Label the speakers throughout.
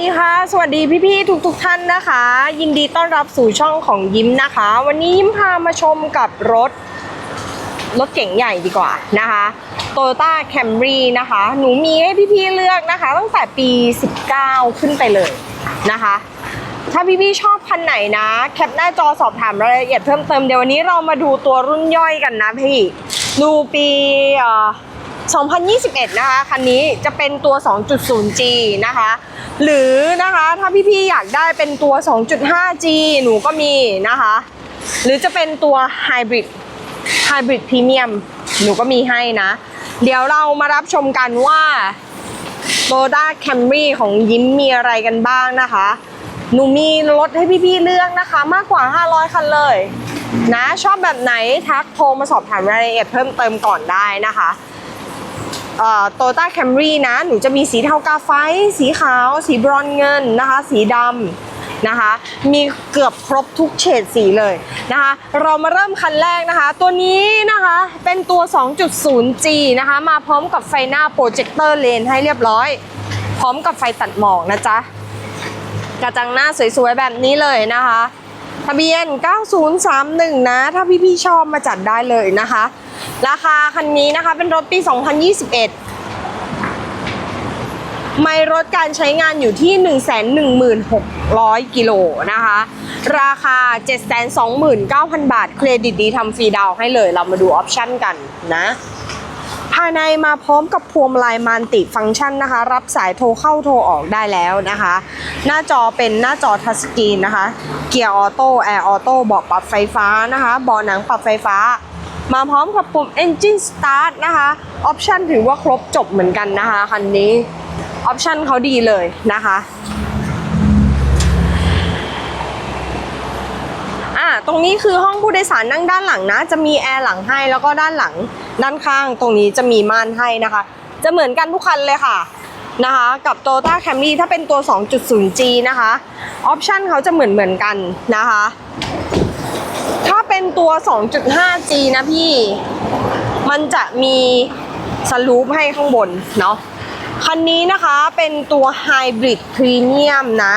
Speaker 1: ดีค่ะ สวัสดีพี่ๆทุกๆท่านนะคะ ยินดีต้อนรับสู่ช่องของยิ้มนะคะ วันนี้ยิ้มพามาชมกับรถ รถเก๋งใหญ่ดีกว่านะคะ Toyota Camry นะคะ หนูมีให้พี่ๆเลือกนะคะ ตั้งแต่ปี 19 ขึ้นไปเลยนะคะ ถ้าพี่ๆชอบคันไหนนะ แคปหน้าจอสอบถามรายละเอียดเพิ่มเติมเดี๋ยววันนี้เรามาดูตัวรุ่นย่อยกันนะพี่ ดูปีเอ่อ 2021 นะคะ คันนี้จะเป็นตัว 2.0G นะคะ หรือนะคะถ้าพี่ๆอยากได้เป็นตัว 2.5G หนูก็มีนะคะ หรือจะเป็นตัว Hybrid Hybrid Premium หนูก็มีให้นะ เดี๋ยวเรามารับชมกันว่าโ o ด้าแคมรี่ของยิ้มมีอะไรกันบ้างนะคะ หนูมีรถให้พี่ๆเลือกนะคะ มากกว่า 500 คันเลยนะ ชอบแบบไหนทักโทรมาสอบถามรายละเอียดเพิ่มเติมก่อนได้นะคะ โตต้าแคมรี่นะ หนูจะมีสีเทากาไฟ สีขาว สีบรอนเงินนะคะ สีดำนะคะ มีเกือบครบทุกเฉดสีเลยนะคะ เรามาเริ่มคันแรกนะคะ ตัวนี้นะคะเป็นตัว 2.0G นะคะ มาพร้อมกับไฟหน้าโปรเจคเตอร์เลนให้เรียบร้อย พร้อมกับไฟตัดหมอกนะจ๊ะ กระจังหน้าสวยๆแบบนี้เลยนะคะ ทะเบียน 9031 นะ ถ้าพี่ๆชอบมาจัดได้เลยนะคะ ราคาคันนี้นะคะเป็นรถปี 2021 ไม่รถการใช้งานอยู่ที่ 116,000 กิโลนะคะ ราคา 729,000 บาท เครดิตดีทำฟรีดาวให้เลย เรามาดูออปชั่นกันนะ ภายในมาพร้อมกับพวงมาลัยมันติฟังก์ชันนะคะ รับสายโทรเข้าโทรออกได้แล้วนะคะ หน้าจอเป็นหน้าจอทัชสกรีนนะคะ เกียร์ออโต้แอร์ออโต้เบาะปรับไฟฟ้านะคะเบาะหนังปรับไฟฟ้า มาพร้อมกับปุ่ม Engine Start นะคะออปชันถือว่าครบจบเหมือนกันนะคะคันนี้ออปชันเขาดีเลยนะคะอ่าตรงนี้คือห้องผู้โดยสารนั่งด้านหลังนะ จะมีแอร์หลังให้แล้วก็ด้านหลังด้านข้าง ตรงนี้จะมีม่านให้นะคะ จะเหมือนกันทุกคันเลยค่ะนะคะกับ Toyota Camry ถ้าเป็นตัว 2.0G นะคะออปชันเขาจะเหมือนเหมือนกันนะคะ เป็นตัว 2.5G นะพี่ มันจะมีสลูปให้ข้างบนเนาะ คันนี้นะคะเป็นตัว Hybrid Premium นะ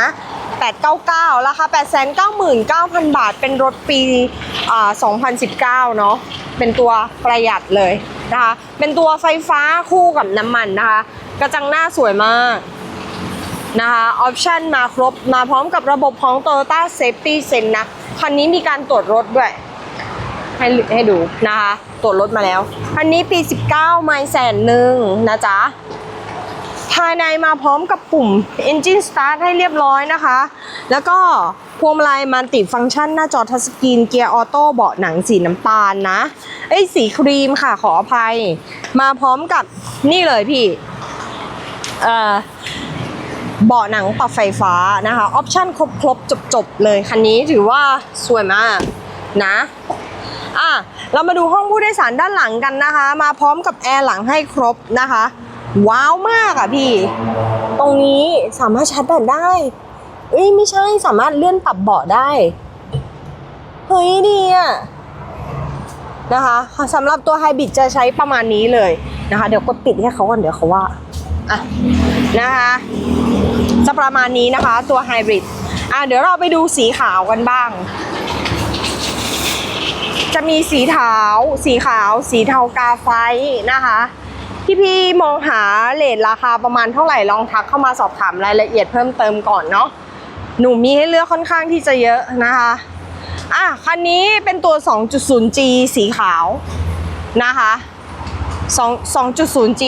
Speaker 1: 899 ราคา 899,000 บาท เป็นรถปีอ่า2019 เนาะ เป็นตัวประหยัดเลยนะคะ เป็นตัวไฟฟ้าคู่กับน้ำมันนะคะ กระจังหน้าสวยมากนะคะออปชันมาครบ มาพร้อมกับระบบของ Toyota Safety Sense นะ คันนี้มีการตรวจรถด้วย ให้ให้ดูนะคะตรวจรถมาแล้วคันนี้ปี 19 ไม่แสนหนึ่งนะจ๊ะ ภายในมาพร้อมกับปุ่ม Engine Start ให้เรียบร้อยนะคะ แล้วก็พวงมาลัยมันติฟังก์ชันหน้าจอทัชสกรีนเกียร์ออโต้เบาะหนังสีน้ำตาลนะ เอ้ยสีครีมค่ะขออภัย มาพร้อมกับนี่เลยพี่ เอ่อเบาะหนังปรับไฟฟ้านะคะ ออปชั่นครบครบจบจบๆ เลย คันนี้ถือว่าสวยมากนะ อะเรามาดูห้องผู้โดยสารด้านหลังกันนะคะ มาพร้อมกับแอร์หลังให้ครบนะคะ ว้าวมากอะพี่ ตรงนี้สามารถชาร์จแบตได้เอ้ยไม่ใช่สามารถเลื่อนปรับเบาะได้ เฮ้ยดีอะนะคะสำหรับตัวไฮบริดจะใช้ประมาณนี้เลยนะคะ เดี๋ยวกดปิดให้เขาก่อนเดี๋ยวเขาว่าอะนะคะจะประมาณนี้นะคะตัวไฮบริดอะเดี๋ยวเราไปดูสีขาวกันบ้าง จะมีสีเทาสีขาว สีเทากาไฟนะคะพี่พี่ๆมองหาเลทราคาประมาณเท่าไหร่ลองทักเข้ามาสอบถามรายละเอียดเพิ่มเติมก่อนเนาะหนูมีให้เลือกค่อนข้างที่จะเยอะนะคะอะคันนี้เป็นตัว 2.0G สีขาวนะคะ2 2.0G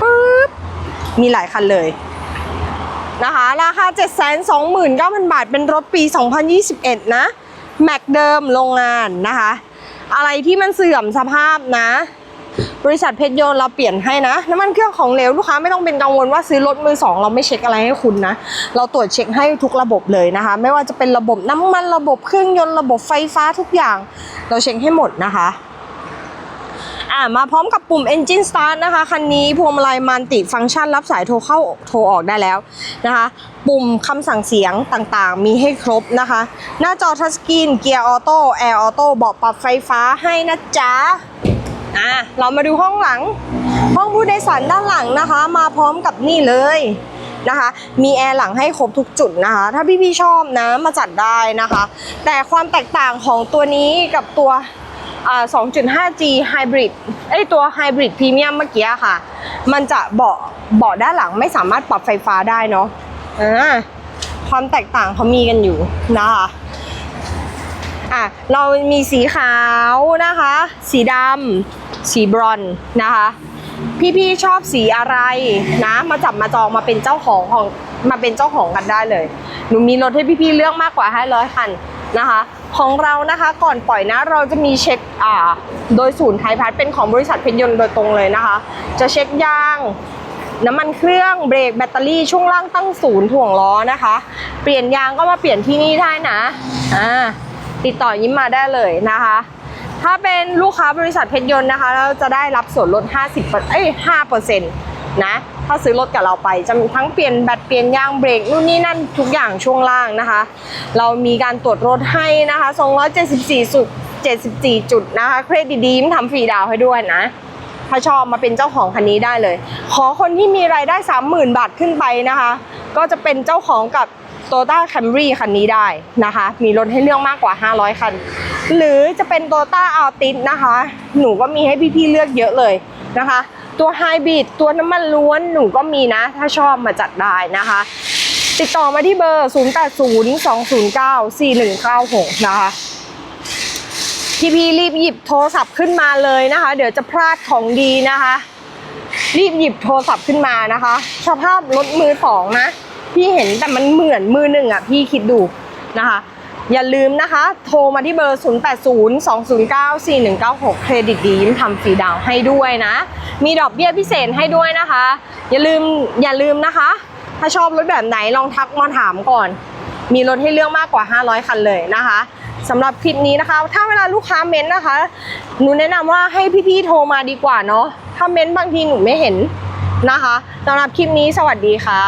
Speaker 1: ปึ๊บมีหลายคันเลยนะคะราคา 729,000 บาทเป็นรถปี 2021 นะ แม็กเดิมโรงงานนะคะ อะไรที่มันเสื่อมสภาพนะ บริษัทเพชรโยนเราเปลี่ยนให้นะน้ำมันเครื่องของเหลวลูกค้าไม่ต้องเป็นกังวลว่าซื้อรถมือสองเราไม่เช็คอะไรให้คุณนะ เราตรวจเช็คให้ทุกระบบเลยนะคะ ไม่ว่าจะเป็นระบบน้ำมันระบบเครื่องยนต์ระบบไฟฟ้าทุกอย่าง เราเช็คให้หมดนะคะ อ่ามาพร้อมกับปุ่ม Engine Start นะคะ คันนี้พวงมาลัยมันติฟังก์ชันรับสายโทรเข้าโทรออกได้แล้วนะคะ ปุ่มคำสั่งเสียงต่างๆ มีให้ครบนะคะ หน้าจอทัชสกรีนเกียร์ออโต้แอร์ออโต้เบาะปรับไฟฟ้าให้นะจ๊ะอะเรามาดูห้องหลัง ห้องผู้โดยสารด้านหลังนะคะ มาพร้อมกับนี่เลยนะคะ มีแอร์หลังให้ครบทุกจุดนะคะ ถ้าพี่ๆชอบนะมาจัดได้นะคะ แต่ความแตกต่างของตัวนี้กับตัว 2.5G Hybrid ไอตัว Hybrid Premium เมื่อกี้ค่ะ มันจะเบาะเบาะด้านหลังไม่สามารถปรับไฟฟ้าได้เนาะอ่าความแตกต่างเขามีกันอยู่นะคะอะเรามีสีขาวนะคะ สีดำสีบรอนนะคะ พี่ๆชอบสีอะไรนะ มาจับมาจองมาเป็นเจ้าของของมาเป็นเจ้าของกันได้เลย หนูมีรถให้พี่ๆเลือกมากกว่า500คันนะคะ ของเรานะคะก่อนปล่อยนะเราจะมีเช็คอ่าโดยศูนย์ไทยพัฒเป็นของบริษัทเพชรยนต์โดยตรงเลยนะคะ จะเช็คยางน้ำมันเครื่องเบรกแบตเตอรี่ช่วงล่างตั้งศูนย์ถ่วงล้อนะคะ เปลี่ยนยางก็มาเปลี่ยนที่นี่ได้นะอ่าติดต่อยิ้มมาได้เลยนะคะ ถ้าเป็นลูกค้าบริษัทเพชรยนต์นะคะ เราจะได้รับส่วนลด 50เอ้ย5% นะ ถ้าซื้อรถกับเราไปจะมีทั้งเปลี่ยนแบตเปลี่ยนยางเบรกนู่นนี่นั่นทุกอย่างช่วงล่างนะคะ เรามีการตรวจรถให้นะคะ 274จุด74 จุดนะคะ เครดิตดีมทำฟรีดาวให้ด้วยนะ ถ้าชอบมาเป็นเจ้าของคันนี้ได้เลย ขอคนที่มีรายได้ 30,000 บาทขึ้นไปนะคะ ก็จะเป็นเจ้าของกับ t o y o t a Camry คันนี้ได้นะคะ มีรถให้เลือกมากกว่า 500 คัน หรือจะเป็น t o y o t a Altis นะคะ หนูก็มีให้พี่ๆเลือกเยอะเลยนะคะ ตัวไฮบริดตัวน้ำมันล้วนหนูก็มีนะ ถ้าชอบมาจัดได้นะคะ ติดต่อมาที่เบอร์ 0802094196 นะคะพี่พี่รีบหยิบโทรศัพท์ขึ้นมาเลยนะคะ เดี๋ยวจะพลาดของดีนะคะ รีบหยิบโทรศัพท์ขึ้นมานะคะ สภาพรถมือสองนะ พี่เห็นแต่มันเหมือนมือหนึ่งอะพี่คิดดูนะคะ อย่าลืมนะคะ โทรมาที่เบอร์ 0802094196 เครดิตดียิ้มทำฟรีดาวน์ให้ด้วยนะ มีดอกเบี้ยพิเศษให้ด้วยนะคะ อย่าลืมอย่าลืมนะคะ ถ้าชอบรถแบบไหนลองทักมาถามก่อน มีรถให้เลือกมากกว่า 500 คันเลยนะคะสำหรับคลิปนี้นะคะ ถ้าเวลาลูกค้าเม้นนะคะ หนูแนะนำว่าให้พี่ๆโทรมาดีกว่าเนาะถ้าเม้นบางทีหนูไม่เห็นนะคะสำหรับคลิปนี้สวัสดีค่ะ